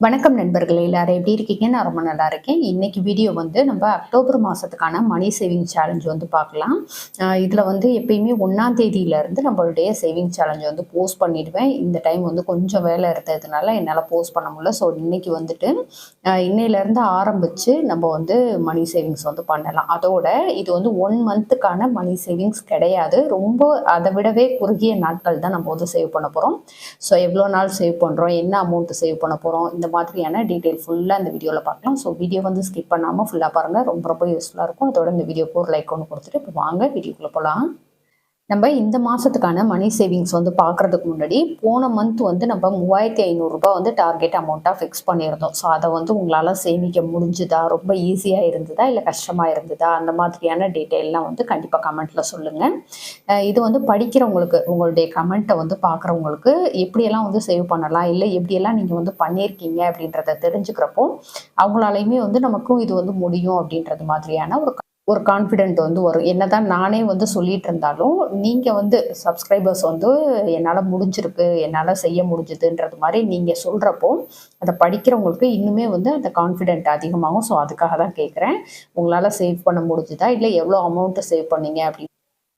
வணக்கம் நண்பர்களே எல்லாரும் எப்படி இருக்கீங்க? நான் ரொம்ப நல்லா இருக்கேன். இன்னைக்கு வீடியோ வந்து நம்ம அக்டோபர் மாதத்துக்கான மணி சேவிங் சேலஞ்ச் வந்து பார்க்கலாம். இதில் வந்து எப்பயுமே ஒன்றாம் தேதியிலேருந்து நம்மளுடைய சேவிங் சேலஞ்ச் வந்து போஸ்ட் பண்ணிடுவேன். இந்த டைம் வந்து கொஞ்சம் வேலை இருந்ததுனால என்னால் போஸ்ட் பண்ண முடியல. ஸோ இன்னைக்கு வந்துட்டு இன்னையிலேருந்து ஆரம்பித்து நம்ம வந்து மணி சேவிங்ஸ் வந்து பண்ணலாம். அதோட இது வந்து ஒன் மந்த்துக்கான மணி சேவிங்ஸ் கிடையாது. ரொம்ப அதை விடவே குறுகிய நாட்கள் தான் நம்ம வந்து சேவ் பண்ண போகிறோம் ஸோ எவ்வளோ நாள் சேவ் பண்ணுறோம் என்ன அமௌண்ட் சேவ் பண்ண போகிறோம் இந்த மாதிரியான டீட்டெயில் ஃபுல்லாக இந்த வீடியோவில் பார்க்கலாம். ஸோ வீடியோ வந்து ஸ்கிப் பண்ணாமல் ஃபுல்லாக பாருங்கள் ரொம்ப ரொம்ப யூஸ்ஃபுல்லாக இருக்கும். அதோட இந்த வீடியோக்கு ஒரு லைக் ஒன்று கொடுத்துட்டு இப்போ வாங்க வீடியோக்குள்ளே போகலாம் நம்ம இந்த மாதத்துக்கான மணி சேவிங்ஸ் வந்து பார்க்குறதுக்கு முன்னாடி போன மந்த் வந்து நம்ம மூவாயிரத்தி ஐநூறுரூபா வந்து டார்கெட் அமௌண்ட்டாக ஃபிக்ஸ் பண்ணியிருந்தோம். ஸோ அதை வந்து உங்களால் சேமிக்க முடிஞ்சுதா? ரொம்ப ஈஸியாக இருந்ததா? இல்லை கஷ்டமாக இருந்ததா? அந்த மாதிரியான டீட்டெயிலாம் வந்து கண்டிப்பாக கமெண்ட்டில் சொல்லுங்கள் இது வந்து படிக்கிறவங்களுக்கு உங்களுடைய கமெண்ட்டை வந்து பார்க்குறவங்களுக்கு எப்படியெல்லாம் வந்து சேவ் பண்ணலாம்? இல்லை எப்படியெல்லாம் நீங்கள் வந்து பண்ணியிருக்கீங்க? அப்படின்றத தெரிஞ்சுக்கிறப்போ அவங்களாலையுமே வந்து நமக்கும் இது வந்து முடியும் அப்படின்றது மாதிரியான ஒரு ஒரு கான்ஃபிடென்ட் வந்து வரும். என்னதான் நானே வந்து சொல்லிட்டு இருந்தாலும் நீங்கள் வந்து சப்ஸ்கிரைபர்ஸ் வந்து என்னால் முடிஞ்சிருக்கு என்னால் செய்ய முடிஞ்சுதுன்றது மாதிரி நீங்கள் சொல்கிறப்போ அதை படிக்கிறவங்களுக்கு இன்னுமே வந்து அந்த கான்ஃபிடென்ட் அதிகமாகும். ஸோ அதுக்காக தான் கேட்குறேன் உங்களால் சேவ் பண்ண முடிஞ்சுதா? இல்லை எவ்வளோ அமௌண்ட்டு சேவ் பண்ணீங்க? அப்படின்னு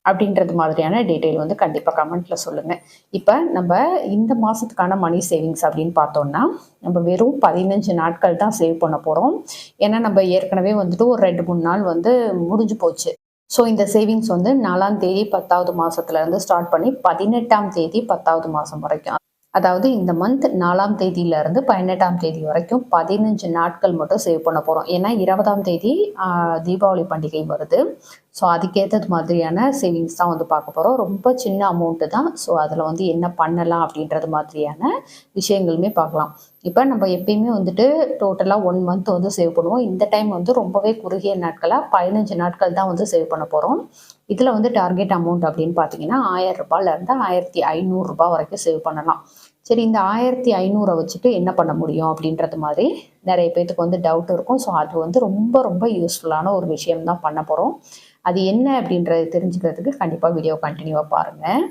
அப்படின்றது மாதிரியான டீட்டெயில் வந்து கண்டிப்பாக கமெண்ட்டில் சொல்லுங்கள் இப்போ நம்ம இந்த மாதத்துக்கான மணி சேவிங்ஸ் அப்படின்னு பார்த்தோம்னா நம்ம வெறும் பதினஞ்சு நாட்கள் தான் சேவ் பண்ண போகிறோம் ஏன்னா நம்ம ஏற்கனவே வந்துட்டு ஒரு ரெண்டு மூணு நாள் வந்து முடிஞ்சு போச்சு. ஸோ இந்த சேவிங்ஸ் வந்து நாலாம் தேதி பத்தாவது மாதத்துலேருந்து ஸ்டார்ட் பண்ணி பதினெட்டாம் தேதி பத்தாவது மாதம் வரைக்கும். அதாவது இந்த மந்த் நாலாம் தேதியிலேருந்து பதினெட்டாம் தேதி வரைக்கும் பதினஞ்சு நாட்கள் மட்டும் சேவ் பண்ண போகிறோம் ஏன்னா இருபதாம் தேதி தீபாவளி பண்டிகை வருது. ஸோ அதுக்கேற்றது மாதிரியான சேவிங்ஸ் தான் வந்து பார்க்க போகிறோம் ரொம்ப சின்ன அமௌண்ட்டு தான். ஸோ அதில் வந்து என்ன பண்ணலாம் அப்படின்றது மாதிரியான விஷயங்களுமே பார்க்கலாம். இப்போ நம்ம எப்பயுமே வந்துட்டு டோட்டலாக ஒன் மந்த் வந்து சேவ் பண்ணுவோம். இந்த டைம் வந்து ரொம்பவே குறுகிய நாட்களாக பதினஞ்சு நாட்கள் தான் வந்து சேவ் பண்ண போகிறோம் இதில் வந்து டார்கெட் அமௌண்ட் அப்படின்னு பார்த்தீங்கன்னா ஆயிரம் ரூபாயிலேருந்து ஆயிரத்தி ஐநூறுரூபா வரைக்கும் சேவ் பண்ணலாம். சரி இந்த ஆயிரத்தி ஐநூறை வச்சுட்டு என்ன பண்ண முடியும் அப்படின்றது மாதிரி நிறைய பேர்த்துக்கு வந்து டவுட் இருக்கும். ஸோ அது வந்து ரொம்ப ரொம்ப யூஸ்ஃபுல்லான ஒரு விஷயம் தான் பண்ண போகிறோம் அது என்ன அப்படின்றத தெரிஞ்சுக்கிறதுக்கு கண்டிப்பாக வீடியோ கண்டினியூவாக பாருங்கள்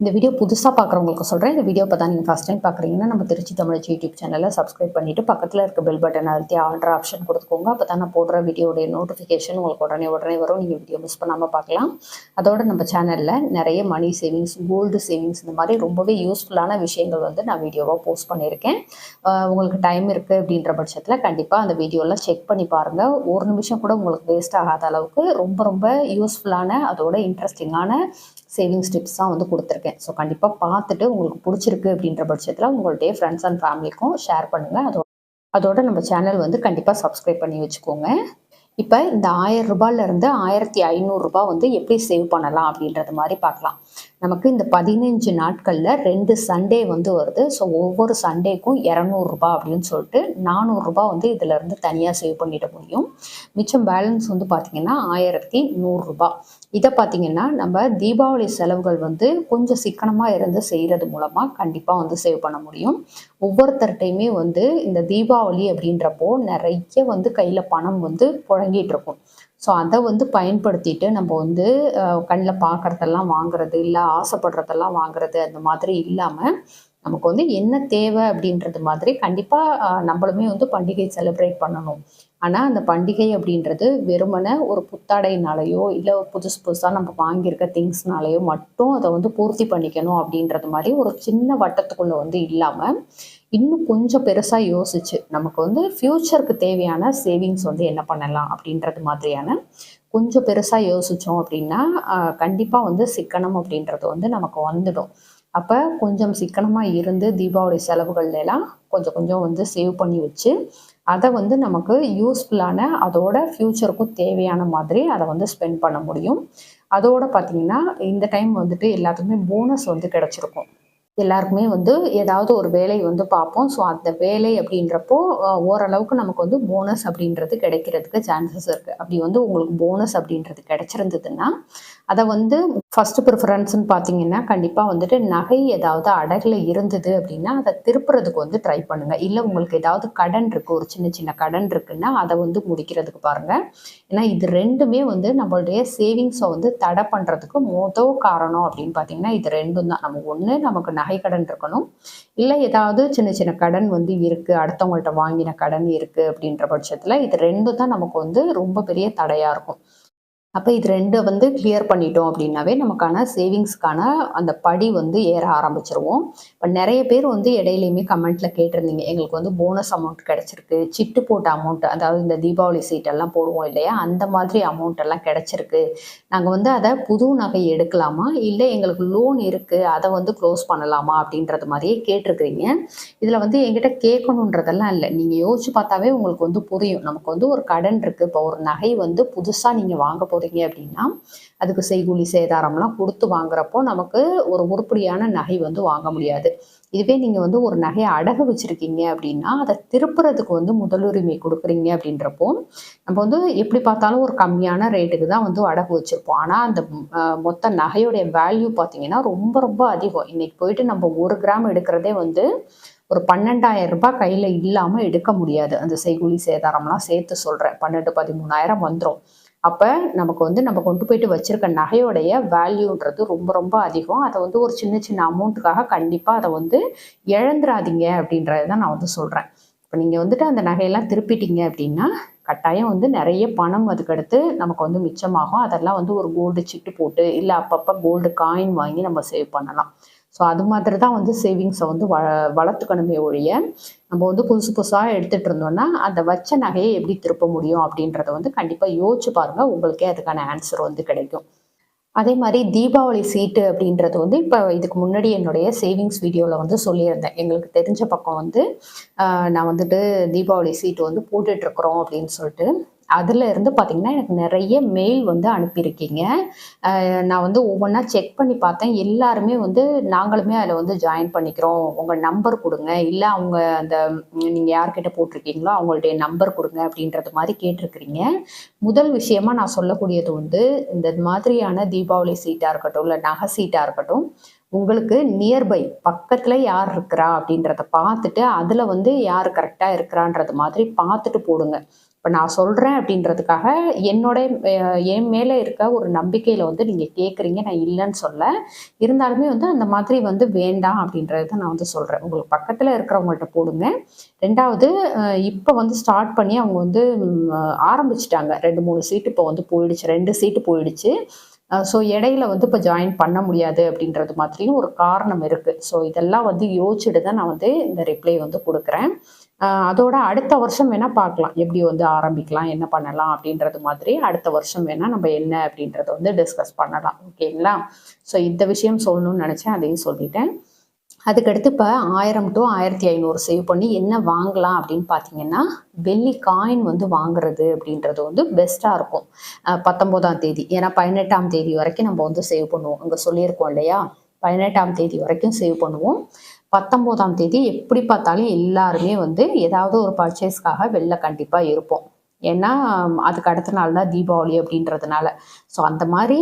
இந்த வீடியோ புதுசாக பார்க்குறவங்களுக்கு சொல்கிறேன் இந்த வீடியோ இப்போ தான் நீங்கள் ஃபஸ்ட் டைம் பார்க்குறீங்கன்னா நம்ம திருச்சி தமிழ் யூடியூப் சேனலை சப்ஸ்கிரைப் பண்ணிவிட்டு பக்கத்தில் இருக்க பெல் பட்டன் அழுத்தி ஆர்டர் ஆப்ஷன் கொடுத்துக்கோங்க. அப்போ தான் நான் போடுற வீடியோடைய நோட்டிஃபிகேஷன் உங்களுக்கு உடனே உடனே வரும். நீங்கள் வீடியோ மிஸ் பண்ணாமல் பார்க்கலாம் அதோட நம்ம சேனலில் நிறைய மணி சேவிங்ஸ் கோல்டு சேவிங்ஸ் இந்த மாதிரி ரொம்பவே யூஸ்ஃபுல்லான விஷயங்கள் வந்து நான் வீடியோவாக போஸ்ட் பண்ணியிருக்கேன். உங்களுக்கு டைம் இருக்குது அப்படின்ற பட்சத்தில் கண்டிப்பாக அந்த வீடியோலாம் செக் பண்ணி பாருங்கள் ஒரு நிமிஷம் கூட உங்களுக்கு வேஸ்ட் ஆகாத அளவுக்கு ரொம்ப ரொம்ப யூஸ்ஃபுல்லான அதோட இன்ட்ரெஸ்டிங்கான சேவிங்ஸ் டிப்ஸ் தான் வந்து கொடுத்துருக்கேன். ஸோ கண்டிப்பாக பார்த்துட்டு உங்களுக்கு பிடிச்சிருக்கு அப்படின்ற பட்சத்தில் உங்களுடைய ஃப்ரெண்ட்ஸ் அண்ட் ஃபேமிலிக்கும் ஷேர் பண்ணுங்கள் அதோட அதோட நம்ம சேனல் வந்து கண்டிப்பாக சப்ஸ்கிரைப் பண்ணி வச்சுக்கோங்க. இப்போ இந்த ஆயிரம் ரூபாயிலேருந்து ஆயிரத்தி ஐநூறுரூபா வந்து எப்படி சேவ் பண்ணலாம் அப்படின்றது மாதிரி பார்க்கலாம். நமக்கு இந்த பதினஞ்சு நாட்களில் ரெண்டு சண்டே வந்து வருது. ஸோ ஒவ்வொரு சண்டேக்கும் இரநூறுபா அப்படின்னு சொல்லிட்டு நானூறுரூபா வந்து இதிலேருந்து தனியாக சேவ் பண்ணிட முடியும். மிச்சம் பேலன்ஸ் வந்து பார்த்திங்கன்னா ஆயிரத்தி நூறுரூபா இதை பார்த்திங்கன்னா நம்ம தீபாவளி செலவுகள் வந்து கொஞ்சம் சிக்கனமாக இருந்து செய்கிறது மூலமாக கண்டிப்பாக வந்து சேவ் பண்ண முடியும். ஒவ்வொருத்தர்கிட்டையுமே வந்து இந்த தீபாவளி அப்படின்றப்போ நிறைய வந்து கையில் பணம் வந்து புழங்கிட்டு இருக்கும். ஸோ அதை வந்து பயன்படுத்திட்டு நம்ம வந்து கண்ணில் பார்க்குறதெல்லாம் வாங்குறது இல்லை ஆசைப்படுறதெல்லாம் வாங்குறது அந்த மாதிரி இல்லாமல் நமக்கு வந்து என்ன தேவை அப்படின்றது மாதிரி கண்டிப்பாக நம்மளுமே வந்து பண்டிகை செலிப்ரேட் பண்ணணும். ஆனால் அந்த பண்டிகை அப்படின்றது வெறுமனே ஒரு புத்தாடைனாலேயோ இல்லை புதுசு புதுசாக நம்ம வாங்கியிருக்க திங்ஸ்னாலேயோ மட்டும் அதை வந்து பூர்த்தி பண்ணிக்கணும் அப்படின்றது மாதிரி ஒரு சின்ன வட்டத்துக்குள்ளே வந்து இல்லாமல் இன்னும் கொஞ்சம் பெருசாக யோசிச்சு நமக்கு வந்து ஃப்யூச்சருக்கு தேவையான சேவிங்ஸ் வந்து என்ன பண்ணலாம் அப்படின்றது மாதிரியான கொஞ்சம் பெருசாக யோசித்தோம் அப்படின்னா கண்டிப்பாக வந்து சிக்கனம் அப்படின்றது வந்து நமக்கு வந்துடும். அப்போ கொஞ்சம் சிக்கனமாக இருந்து தீபாவளி செலவுகள்லாம் கொஞ்சம் கொஞ்சம் வந்து சேவ் பண்ணி வச்சு அதை வந்து நமக்கு யூஸ்ஃபுல்லான அதோட ஃப்யூச்சருக்கும் தேவையான மாதிரி அதை வந்து ஸ்பெண்ட் பண்ண முடியும். அதோட பார்த்தீங்கன்னா இந்த டைம் வந்துட்டு எல்லாத்துக்குமே போனஸ் வந்து கிடச்சிருக்கும். எல்லாருக்குமே வந்து ஏதாவது ஒரு வேலை வந்து பார்ப்போம். ஸோ அந்த வேலை அப்படின்றப்போ ஓரளவுக்கு நமக்கு வந்து போனஸ் அப்படின்றது கிடைக்கிறதுக்கு சான்சஸ் இருக்குது அப்படி வந்து உங்களுக்கு போனஸ் அப்படின்றது கிடைச்சிருந்ததுன்னா அதை வந்து ஃபர்ஸ்ட் ப்ரிஃபரன்ஸ்னு பார்த்தீங்கன்னா கண்டிப்பாக வந்துட்டு நகை ஏதாவது அடகில் இருந்தது அப்படின்னா அதை திருப்புறதுக்கு வந்து ட்ரை பண்ணுங்கள் இல்லை உங்களுக்கு ஏதாவது கடன் இருக்குது ஒரு சின்ன சின்ன கடன் இருக்குன்னா அதை வந்து முடிக்கிறதுக்கு பாருங்கள் ஏன்னா இது ரெண்டுமே வந்து நம்மளுடைய சேவிங்ஸை வந்து தடை பண்ணுறதுக்கு மொதல் காரணம் அப்படின்னு பார்த்தீங்கன்னா இது ரெண்டும் தான். நம்ம ஒன்று நமக்கு நகை கடன் இருக்கணும். இல்லை ஏதாவது சின்ன சின்ன கடன் வந்து இருக்குது அடுத்தவங்கள்ட்ட வாங்கின கடன் இருக்குது அப்படின்ற பட்சத்தில் இது ரெண்டும் தான் நமக்கு வந்து ரொம்ப பெரிய தடையாக இருக்கும். அப்போ இது ரெண்டு வந்து கிளியர் பண்ணிட்டோம் அப்படின்னாவே நமக்கான சேவிங்ஸ்க்கான அந்த படி வந்து ஏற ஆரம்பிச்சிருவோம். இப்போ நிறைய பேர் வந்து இடையிலையுமே கமெண்ட்டில் கேட்டிருந்தீங்க. எங்களுக்கு வந்து போனஸ் அமௌண்ட் கிடச்சிருக்கு. சிட்டு போட்ட அமௌண்ட் அதாவது இந்த தீபாவளி சீட் எல்லாம் போடுவோம் இல்லையா? அந்த மாதிரி அமௌண்ட் எல்லாம் கிடச்சிருக்கு. நாங்கள் வந்து அதை புது நகை எடுக்கலாமா? இல்லை எங்களுக்கு லோன் இருக்குது அதை வந்து க்ளோஸ் பண்ணலாமா? அப்படின்றது மாதிரியே கேட்டிருக்கிறீங்க. இதில் வந்து எங்கிட்ட கேட்கணுன்றதெல்லாம் இல்லை. நீங்கள் யோசிச்சு பார்த்தாவே உங்களுக்கு வந்து புரியும். நமக்கு வந்து ஒரு கடன் இருக்குது இப்போ ஒரு நகை வந்து புதுசாக நீங்கள் வாங்க போகிறீங்க அப்படின்னா அதுக்கு செய்கூலி சேதாரம்லாம் கொடுத்து வாங்குறப்போ நமக்கு ஒரு உருப்படியான நகை வந்து வாங்க முடியாது. இதுவே நீங்கள் வந்து ஒரு நகையை அடகு வச்சுருக்கீங்க அப்படின்னா அதை திருப்புறதுக்கு வந்து முதலுரிமை கொடுக்குறீங்க அப்படின்றப்போ நம்ம வந்து எப்படி பார்த்தாலும் ஒரு கம்மியான ரேட்டுக்கு தான் வந்து அடகு வச்சுருப்போம். ஆனால் அந்த மொத்த நகையோடைய வேல்யூ பார்த்தீங்கன்னா ரொம்ப ரொம்ப அதிகம். இன்னைக்கு போயிட்டு நம்ம ஒரு கிராம் எடுக்கிறதே வந்து ஒரு பன்னெண்டாயிரம் ரூபாய் கையில் இல்லாமல் எடுக்க முடியாது. அந்த செய்கூலி சேதாரம்லாம் சேர்த்து சொல்கிறேன் பன்னெண்டு பதிமூணாயிரம் வந்துடும் அப்போ நமக்கு வந்து நம்ம கொண்டு போயிட்டு வச்சிருக்க நகையோடைய வேல்யூன்றது ரொம்ப ரொம்ப அதிகம். அதை வந்து ஒரு சின்ன சின்ன அமௌண்ட்டுக்காக கண்டிப்பாக அதை வந்து இழந்துடாதீங்க அப்படின்றத தான் நான் வந்து சொல்கிறேன் இப்போ நீங்கள் வந்துட்டு அந்த நகையெல்லாம் திருப்பிட்டீங்க அப்படின்னா கட்டாயம் வந்து நிறைய பணம் அதுக்கடுத்து நமக்கு வந்து மிச்சமாகும். அதெல்லாம் வந்து ஒரு கோல்டு சிட்டு போட்டு இல்லை அப்பப்போ கோல்டு காயின் வாங்கி நம்ம சேவ் பண்ணலாம். ஸோ அது மாதிரி தான் வந்து சேவிங்ஸை வந்து வ வளர்த்துக்கணுமே ஒழிய நம்ம வந்து புதுசு புதுசாக எடுத்துகிட்டு இருந்தோம்னா அந்த வச்ச நகையை எப்படி திருப்ப முடியும் அப்படின்றத வந்து கண்டிப்பாக யோசிச்சு பாருங்கள் உங்களுக்கே அதுக்கான ஆன்சர் வந்து கிடைக்கும். அதே மாதிரி தீபாவளி சீட்டு அப்படின்றது வந்து இப்போ இதுக்கு முன்னாடி என்னுடைய சேவிங்ஸ் வீடியோவில் வந்து சொல்லியிருந்தேன். எங்களுக்கு தெரிஞ்ச பக்கம் வந்து நான் வந்துட்டு தீபாவளி சீட்டு வந்து போட்டுட்ருக்குறோம் அப்படின்னு சொல்லிட்டு. அதில் இருந்து பார்த்தீங்கன்னா எனக்கு நிறைய மெயில் வந்து அனுப்பியிருக்கீங்க. நான் வந்து ஒவ்வொன்றா செக் பண்ணி பார்த்தேன். எல்லாருமே வந்து நாங்களுமே அதில் வந்து ஜாயின் பண்ணிக்கிறோம். உங்கள் நம்பர் கொடுங்க. இல்லை அவங்க அந்த நீங்கள் யார்கிட்ட போட்டிருக்கீங்களோ அவங்களுடைய நம்பர் கொடுங்க அப்படின்றது மாதிரி கேட்டிருக்கிறீங்க. முதல் விஷயமா நான் சொல்லக்கூடியது வந்து இந்த மாதிரியான தீபாவளி சீட்டாக இருக்கட்டும் இல்லை நகை சீட்டாக இருக்கட்டும் உங்களுக்கு நியர்பை பக்கத்தில் யார் இருக்கிறா அப்படின்றத பார்த்துட்டு அதில் வந்து யார் கரெக்டாக இருக்கிறான்றது மாதிரி பார்த்துட்டு போடுங்க. இப்போ நான் சொல்கிறேன் அப்படின்றதுக்காக என்னோட என் மேலே இருக்க ஒரு நம்பிக்கையில் வந்து நீங்கள் கேட்குறீங்க நான் இல்லைன்னு சொல்ல. இருந்தாலுமே வந்து அந்த மாதிரி வந்து வேண்டாம் அப்படின்றது நான் வந்து சொல்கிறேன் உங்களுக்கு பக்கத்தில் இருக்கிறவங்கள்ட்ட போடுங்க. ரெண்டாவது இப்போ வந்து ஸ்டார்ட் பண்ணி அவங்க வந்து ஆரம்பிச்சிட்டாங்க. ரெண்டு மூணு சீட்டு இப்போ வந்து போயிடுச்சு. ரெண்டு சீட்டு போயிடுச்சு. ஸோ இடையில வந்து இப்போ ஜாயின் பண்ண முடியாது அப்படின்றது மாதிரியும் ஒரு காரணம் இருக்குது ஸோ இதெல்லாம் வந்து யோசிச்சுட்டு தான் நான் வந்து இந்த ரிப்ளை வந்து கொடுக்குறேன். அதோட அடுத்த வருஷம் வேணால் பார்க்கலாம். எப்படி வந்து ஆரம்பிக்கலாம் என்ன பண்ணலாம் அப்படின்றது மாதிரி அடுத்த வருஷம் வேணால் நம்ம என்ன அப்படின்றத வந்து டிஸ்கஸ் பண்ணலாம். ஓகேங்களா ஸோ இந்த விஷயம் சொல்லணும்னு நினச்சேன் அதையும் சொல்லிட்டேன். அதுக்கடுத்து இப்போ ஆயிரம் டு ஆயிரத்தி ஐநூறு சேவ் பண்ணி என்ன வாங்கலாம் அப்படின்னு பார்த்தீங்கன்னா வெள்ளி காயின் வந்து வாங்குறது அப்படின்றது வந்து பெஸ்ட்டாக இருக்கும். பத்தொம்போதாம் தேதி. ஏன்னா பதினெட்டாம் தேதி வரைக்கும் நம்ம வந்து சேவ் பண்ணுவோம். அங்கே சொல்லியிருக்கோம் இல்லையா? பதினெட்டாம் தேதி வரைக்கும் சேவ் பண்ணுவோம். பத்தொம்போதாம் தேதி எப்படி பார்த்தாலும் எல்லாருமே வந்து ஏதாவது ஒரு பர்ச்சேஸ்க்காக வெளில கண்டிப்பாக இருப்போம். ஏன்னா அதுக்கு அடுத்த நாள் தான் தீபாவளி அப்படின்றதுனால. ஸோ அந்த மாதிரி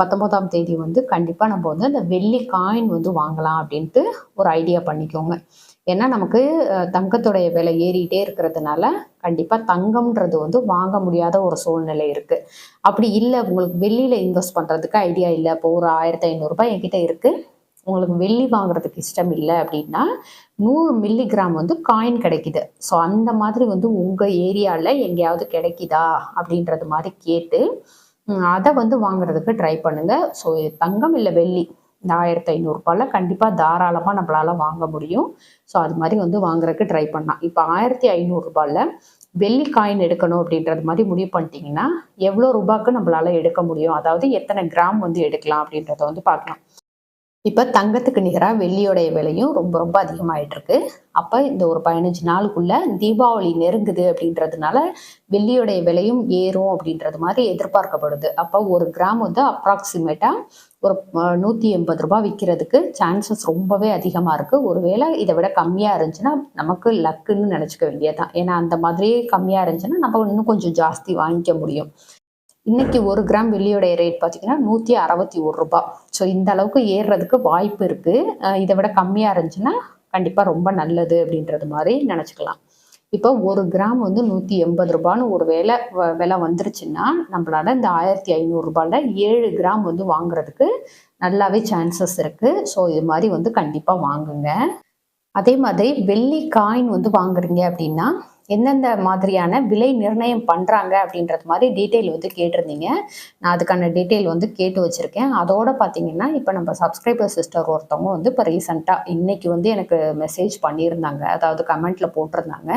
பத்தொம்போதாம் தேதி வந்து கண்டிப்பாக நம்ம வந்து அந்த வெள்ளி காயின் வந்து வாங்கலாம் அப்படின்ட்டு ஒரு ஐடியா பண்ணிக்கோங்க. ஏன்னா நமக்கு தங்கத்துடைய விலை ஏறிட்டே இருக்கிறதுனால கண்டிப்பாக தங்கம்ன்றது வந்து வாங்க முடியாத ஒரு சூழ்நிலை இருக்குது அப்படி இல்லை உங்களுக்கு வெள்ளியில் இன்வெஸ்ட் பண்ணுறதுக்கு ஐடியா இல்லை. இப்போ ஒரு ஆயிரத்தி ஐநூறுரூபா என்கிட்ட இருக்குது உங்களுக்கு வெள்ளி வாங்குறதுக்கு இஷ்டம் இல்லை அப்படின்னா நூறு மில்லிகிராம் வந்து காயின் கிடைக்குது. ஸோ அந்த மாதிரி வந்து உங்கள் ஏரியாவில் எங்கேயாவது கிடைக்குதா அப்படின்றது மாதிரி கேட்டு அதை வந்து வாங்குறதுக்கு ட்ரை பண்ணுங்கள் ஸோ தங்கம் இல்லை வெள்ளி இந்த ஆயிரத்தி ஐநூறுரூபால கண்டிப்பாக தாராளமாக நம்மளால் வாங்க முடியும். ஸோ அது மாதிரி வந்து வாங்குறதுக்கு ட்ரை பண்ணலாம். இப்போ ஆயிரத்தி ஐநூறுரூபால வெள்ளி காயின் எடுக்கணும் அப்படின்றது மாதிரி முடிவு பண்ணிட்டீங்கன்னா எவ்வளோ ரூபாய்க்கு நம்மளால் எடுக்க முடியும்? அதாவது எத்தனை கிராம் வந்து எடுக்கலாம் அப்படின்றத வந்து பார்க்கலாம். இப்போ தங்கத்துக்கு நிகராக வெள்ளியோடைய விலையும் ரொம்ப ரொம்ப அதிகமாயிட்டு இருக்கு அப்போ இந்த ஒரு பதினஞ்சு நாளுக்குள்ள தீபாவளி நெருங்குது அப்படின்றதுனால வெள்ளியோடைய விலையும் ஏறும் அப்படின்றது மாதிரி எதிர்பார்க்கப்படுது. அப்போ ஒரு கிராம் வந்து அப்ராக்சிமேட்டாக ஒரு நூற்றி எண்பது ரூபாய் விற்கிறதுக்கு சான்சஸ் ரொம்பவே அதிகமாக இருக்குது ஒருவேளை இதை விட கம்மியாக இருந்துச்சுன்னா நமக்கு லக்குன்னு நினச்சிக்க வேண்டியதுதான். ஏன்னா அந்த மாதிரியே கம்மியாக இருந்துச்சுன்னா நம்ம இன்னும் கொஞ்சம் ஜாஸ்தி வாங்கிக்க முடியும். இன்னைக்கு ஒரு கிராம் வெள்ளியோடைய ரேட் பார்த்தீங்கன்னா நூற்றி அறுபத்தி ஒரு ரூபாய். ஸோ இந்த அளவுக்கு ஏறுறதுக்கு வாய்ப்பு இருக்குது இதை விட கம்மியாக இருந்துச்சுன்னா கண்டிப்பாக ரொம்ப நல்லது அப்படின்றது மாதிரி நினச்சிக்கலாம். இப்போ ஒரு கிராம் வந்து நூற்றி எண்பது ரூபான்னு ஒரு வேலை வ- விலை வந்துருச்சுன்னா நம்மளால இந்த ஆயிரத்தி ஐநூறுரூபால ஏழு கிராம் வந்து வாங்குறதுக்கு நல்லாவே சான்சஸ் இருக்குது ஸோ இது மாதிரி வந்து கண்டிப்பாக வாங்குங்க. அதே மாதிரி வெள்ளி காயின் வந்து வாங்குறீங்க அப்படின்னா எந்தெந்த மாதிரியான விலை நிர்ணயம் பண்ணுறாங்க அப்படின்றது மாதிரி டீட்டெயில் வந்து கேட்டிருந்தீங்க. நான் அதுக்கான டீட்டெயில் வந்து கேட்டு வச்சுருக்கேன். அதோட பார்த்தீங்கன்னா இப்போ நம்ம சப்ஸ்கிரைபர் சிஸ்டர் ஒருத்தவங்க வந்து இப்போ ரீசெண்டாக இன்னைக்கு வந்து எனக்கு மெசேஜ் பண்ணியிருந்தாங்க. அதாவது கமெண்ட்டில் போட்டிருந்தாங்க.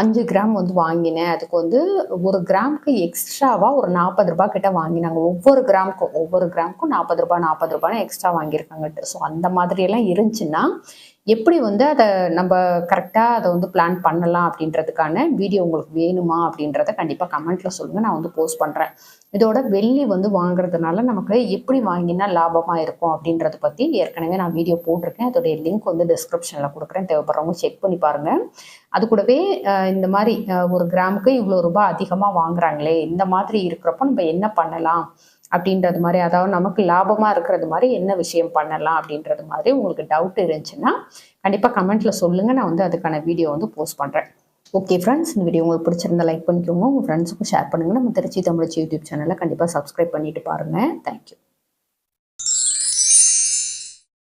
அஞ்சு கிராம் வந்து வாங்கினேன். அதுக்கு வந்து ஒரு கிராமுக்கு எக்ஸ்ட்ராவாக ஒரு நாற்பது ரூபா கிட்ட வாங்கினாங்க. ஒவ்வொரு கிராமுக்கும் ஒவ்வொரு கிராமுக்கும் நாற்பது ரூபா நாற்பது ரூபான்னு எக்ஸ்ட்ரா வாங்கியிருக்காங்க. ஸோ அந்த மாதிரியெல்லாம் இருந்துச்சுன்னா எப்படி வந்து அதை நம்ம கரெக்டாக அதை வந்து பிளான் பண்ணலாம் அப்படின்றதுக்கான வீடியோ உங்களுக்கு வேணுமா அப்படின்றத கண்டிப்பாக கமெண்ட்டில் சொல்லுங்கள் நான் வந்து போஸ்ட் பண்ணுறேன் இதோட வெள்ளி வந்து வாங்குறதுனால நமக்கு எப்படி வாங்கினா லாபமாக இருக்கும் அப்படின்றத பற்றி ஏற்கனவே நான் வீடியோ போட்டிருக்கேன். அதோடைய லிங்க் வந்து டிஸ்கிரிப்ஷனில் கொடுக்குறேன். தேவைப்படுறவங்க செக் பண்ணி பாருங்கள் அது கூடவே இந்த மாதிரி ஒரு கிராமுக்கு இவ்வளோ ரூபாய் அதிகமாக வாங்குறாங்களே இந்த மாதிரி இருக்கிறப்போ நம்ம என்ன பண்ணலாம்? அப்படின்றது மாதிரி அதாவது நமக்கு லாபமாக இருக்கிறது மாதிரி என்ன விஷயம் பண்ணலாம் அப்படின்றது மாதிரி உங்களுக்கு டவுட் இருந்துச்சுன்னா கண்டிப்பாக கமெண்ட்டில் சொல்லுங்கள் நான் வந்து அதுக்கான வீடியோ வந்து போஸ்ட் பண்ணுறேன் ஓகே ஃப்ரெண்ட்ஸ் இந்த வீடியோ உங்களுக்கு பிடிச்சிருந்தா லைக் பண்ணிக்கோங்க. உங்கள் ஃப்ரெண்ட்ஸுக்கும் ஷேர் பண்ணுங்கள் நம்ம திருச்சி தமிழ்ச்சி யூடியூப் சேனலை கண்டிப்பாக சப்ஸ்கிரைப் பண்ணிட்டு பாருங்கள் தேங்க்யூ